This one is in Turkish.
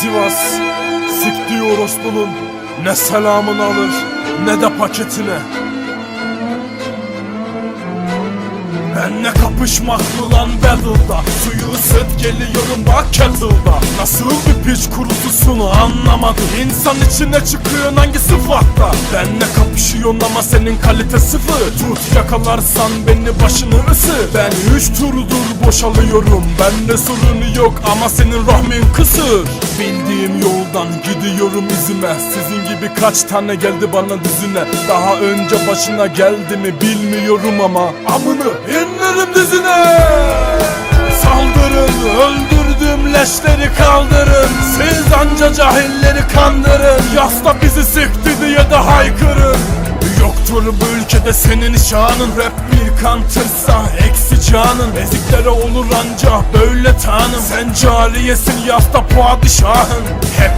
Sivas Siktiği orospunun Ne selamını alır Ne de paketine. Benle kapışmak mı lan battle'da Suyu ısıt geliyorum bak kettle'da. Nasıl bir piç kurutusun anlamadım İnsan içine çıkıyorsun hangi sıfatta Benle kapışıyorsun ama senin kalite sıfır. Tut yakalarsan beni başını ısır Ben üç turdur boşalıyorum Bende sorunu yok ama senin rahmin kısır Bildiğim yoldan gidiyorum izime. Sizin gibi kaç tane geldi bana dizine Daha önce başına geldi mi bilmiyorum ama Amını inlerim dizine. Saldırın öldürdüm leşleri kaldırın. Siz anca cahilleri kandırın. Yasta bizi sikti diye de haykırın Yoktur bu ülkede senin şanın Rap bir kantırsa eksi canın. Eziklere olur anca böyle tanım. Sen cariyesin yasta padişahın. Hep